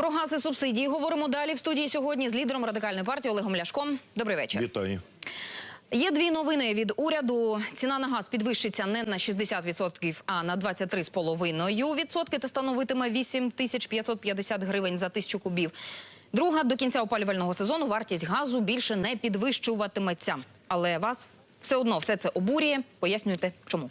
Про газ і субсидії говоримо далі в студії сьогодні з лідером радикальної партії Олегом Ляшком. Добрий вечір. Вітаю. Є дві новини від уряду. Ціна на газ підвищиться не на 60%, а на 23,5% та становитиме 8 тисяч 550 гривень за тисячу кубів. Друга до кінця опалювального сезону вартість газу більше не підвищуватиметься. Але вас все одно все це обурює. Пояснюйте, чому.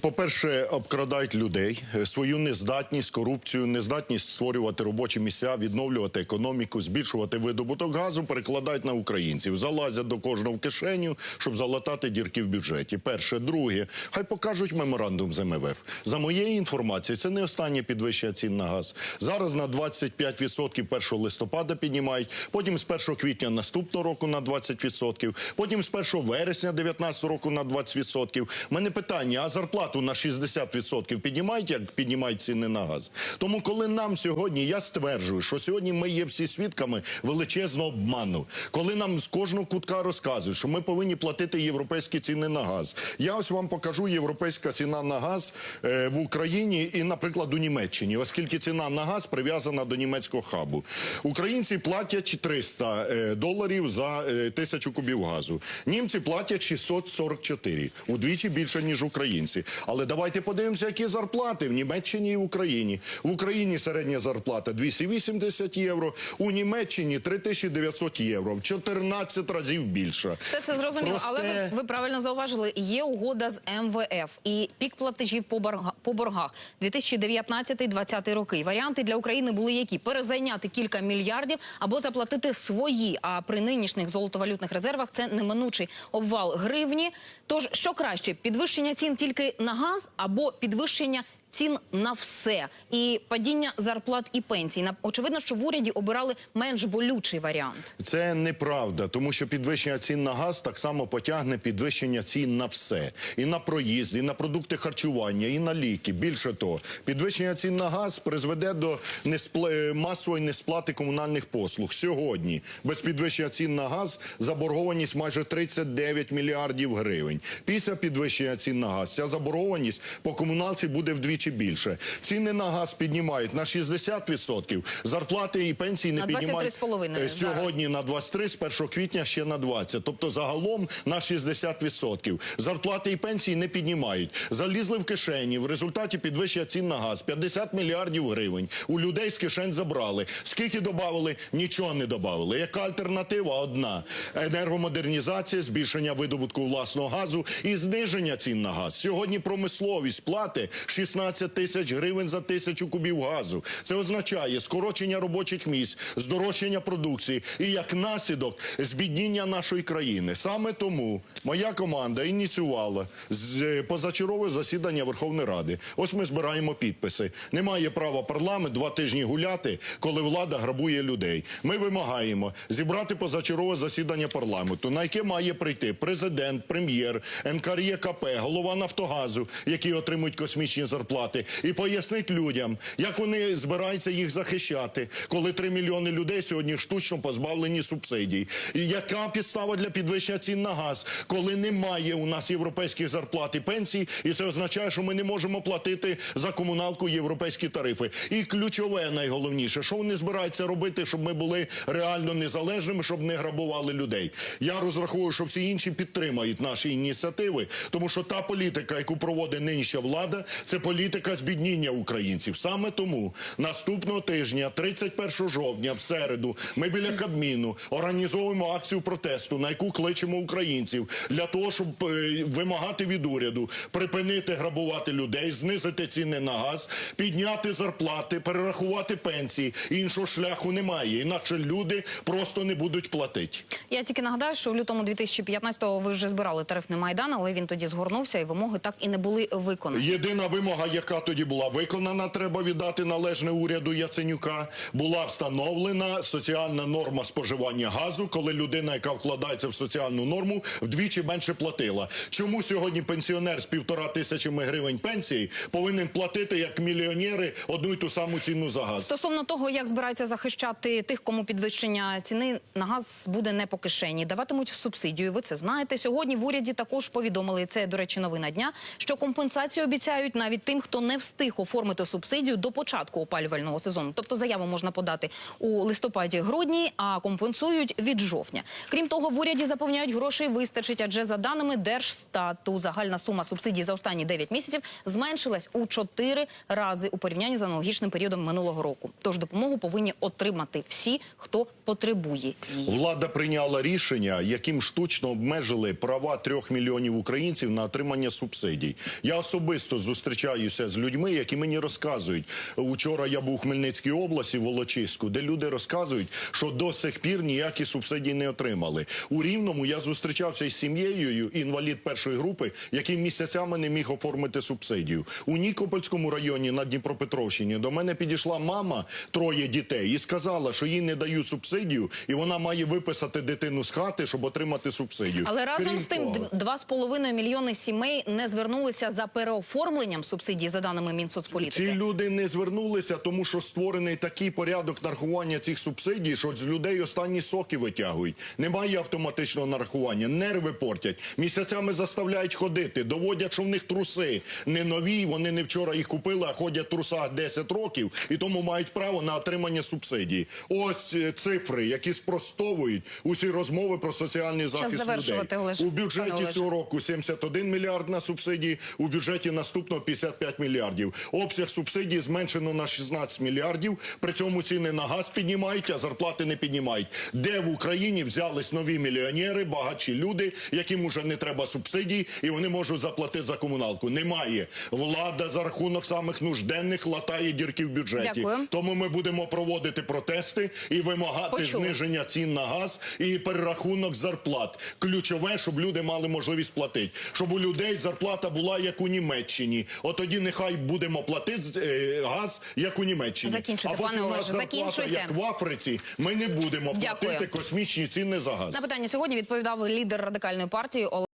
По-перше, обкрадають людей е, свою нездатність, корупцію, нездатність створювати робочі місця, відновлювати економіку, збільшувати видобуток газу, перекладають на українців, залазять до кожного в кишеню, щоб залатати дірки в бюджеті. Перше, друге, хай покажуть меморандум з МВФ. За моєю інформацією, це не останнє підвищення цін на газ. Зараз на 25% 1 листопада піднімають, потім з 1 квітня наступного року на 20%, потім з 1 вересня 2019 року на 20%. У мене питання, а зарплату на 60% піднімають, як піднімають ціни на газ? Тому коли нам сьогодні, я стверджую, що сьогодні ми є всі свідками величезного обману. Коли нам з кожного кутка розказують, що ми повинні платити європейські ціни на газ. Я ось вам покажу європейська ціна на газ е, в Україні і, наприклад, у Німеччині, оскільки ціна на газ прив'язана до німецького хабу. Українці платять 300 е, доларів за е, тисячу кубів газу. Німці платять 644, удвічі більше, ніж українці. Але давайте подивимося, які зарплати в Німеччині і в Україні. В Україні середня зарплата 280 євро, у Німеччині 3900 євро, в 14 разів більше. Це це зрозуміло, Просте- але ви, ви правильно зауважили. Є угода з МВФ і пік платежів по боргах по боргах 2019-2020 роки. Варіанти для України були які перезайняти кілька мільярдів або заплатити свої. А при нинішніх золотовалютних резервах це неминучий обвал гривні. Тож що краще підвищення цін тільки на газ або підвищення. Цін на все і падіння зарплат і пенсій. Очевидно, що в уряді обирали менш болючий варіант. Це неправда, тому що підвищення цін на газ так само потягне підвищення цін на все. І на проїзд, і на продукти харчування, і на ліки. Більше того, підвищення цін на газ призведе до неспла... е, масової несплати комунальних послуг. Сьогодні без підвищення цін на газ заборгованість майже 39 мільярдів гривень. Після підвищення цін на газ ця заборгованість по комуналці буде вдвічі більше. Ціни на газ піднімають на 60%, зарплати і пенсії не На піднімають 23,5 е, зараз. сьогодні сьогодні на 23, з 1 квітня ще на 20. Тобто загалом на 60%. Зарплати і пенсії не піднімають. Залізли в кишені. В результаті підвищення цін на газ 50 мільярдів гривень. У людей з кишень забрали. Скільки додали? Нічого не додали. Яка альтернатива? Одна. Енергомодернізація, збільшення видобутку власного газу і зниження цін на газ. Сьогодні промисловість плати 16 тисяч гривень за тисячу кубів газу. Це означає скорочення робочих місць, здорожчання продукції і як наслідок збідніння нашої країни. Саме тому моя команда ініціювала е, позачергове засідання Верховної Ради. Ось ми збираємо підписи. Немає права парламент два тижні гуляти, коли влада грабує людей. Ми вимагаємо зібрати позачергове засідання парламенту, на яке має прийти президент, прем'єр, НКРЄКП, голова Нафтогазу, які отримують космічні зарплати, і пояснить людям, як вони збираються їх захищати, коли 3 мільйони людей сьогодні штучно позбавлені субсидій. І яка підстава для підвищення цін на газ, коли немає у нас європейських зарплат і пенсій, і це означає, що ми не можемо платити за комуналку європейські тарифи. І ключове, найголовніше, що вони збираються робити, щоб ми були реально незалежними, щоб не грабували людей. Я розраховую, що всі інші підтримають наші ініціативи, тому що та політика, яку проводить нинішня влада, це політика збідніння українців. Саме тому наступного тижня, 31 жовтня, в середу, ми біля Кабміну організовуємо акцію протесту, на яку кличемо українців для того, щоб е, вимагати від уряду припинити грабувати людей, знизити ціни на газ, підняти зарплати, перерахувати пенсії. Іншого шляху немає. Інакше люди просто не будуть платити. Я тільки нагадаю, що в лютому 2015-го ви вже збирали тарифний майдан, але він тоді згорнувся, і вимоги так і не були виконані. Єдина вимога, яка тоді була виконана, треба віддати належне уряду Яценюка, була встановлена соціальна норма споживання газу, коли людина, яка вкладається в соціальну норму, вдвічі менше платила. Чому сьогодні пенсіонер з півтора тисячами гривень пенсії повинен платити як мільйонери одну й ту саму ціну за газ? Стосовно того, як збираються захищати тих, кому підвищення ціни на газ буде не по кишені, даватимуть субсидію. Ви це знаєте. Сьогодні в уряді також повідомили це. До речі, новина дня, що компенсацію обіцяють навіть тим, хто хто не встиг оформити субсидію до початку опалювального сезону. Тобто заяву можна подати у листопаді-грудні, а компенсують від жовтня. Крім того, в уряді запевняють, грошей вистачить, адже за даними Держстату загальна сума субсидій за останні 9 місяців зменшилась у 4 рази у порівнянні з аналогічним періодом минулого року. Тож допомогу повинні отримати всі, хто потребує її. Влада прийняла рішення, яким штучно обмежили права трьох мільйонів українців на отримання субсидій. Я особисто зустрічаюся з людьми, які мені розказують. Учора я був у Хмельницькій області, в Волочиську, де люди розказують, що до сих пір ніякі субсидії не отримали. У Рівному я зустрічався із сім'єю, інвалід першої групи, який місяцями не міг оформити субсидію. У Нікопольському районі на Дніпропетровщині до мене підійшла мама троє дітей і сказала, що їй не дають субсидію, і вона має виписати дитину з хати, щоб отримати субсидію. Але разом Крім з тим, того, дв- два з половиною мільйони сімей не звернулися за переоформленням субсидій за даними Ці люди не звернулися, тому що створений такий порядок нарахування цих субсидій, що з людей останні соки витягують. Немає автоматичного нарахування, нерви портять, місяцями заставляють ходити, доводять, що в них труси не нові. Вони не вчора їх купили, а ходять в трусах 10 років, і тому мають право на отримання субсидій. Ось е, цифри, які спростовують усі розмови про соціальний захист людей. Олеж. У бюджеті цього року 71 мільярд на субсидії, у бюджеті наступного 55 мільярдів. Обсяг субсидій зменшено на 16 мільярдів. При цьому ціни на газ піднімають, а зарплати не піднімають. Де в Україні взялись нові мільйонери, багатші люди, яким уже не треба субсидій, і вони можуть заплатити за комуналку. Немає. Влада за рахунок самих нужденних латає дірки в бюджеті. Дякую. Тому ми будемо проводити протести і вимагати Почули. зниження цін на газ і перерахунок зарплат. Ключове, щоб люди мали можливість платити. Щоб у людей зарплата була як у Німеччині. От тоді нехай будемо платити е, газ як у Німеччині. Закінчуйте, а пане Олеже, закінчуйте. як в Африці, ми не будемо Дякую. платити космічні ціни за газ. На питання сьогодні відповідав лідер радикальної партії Олег.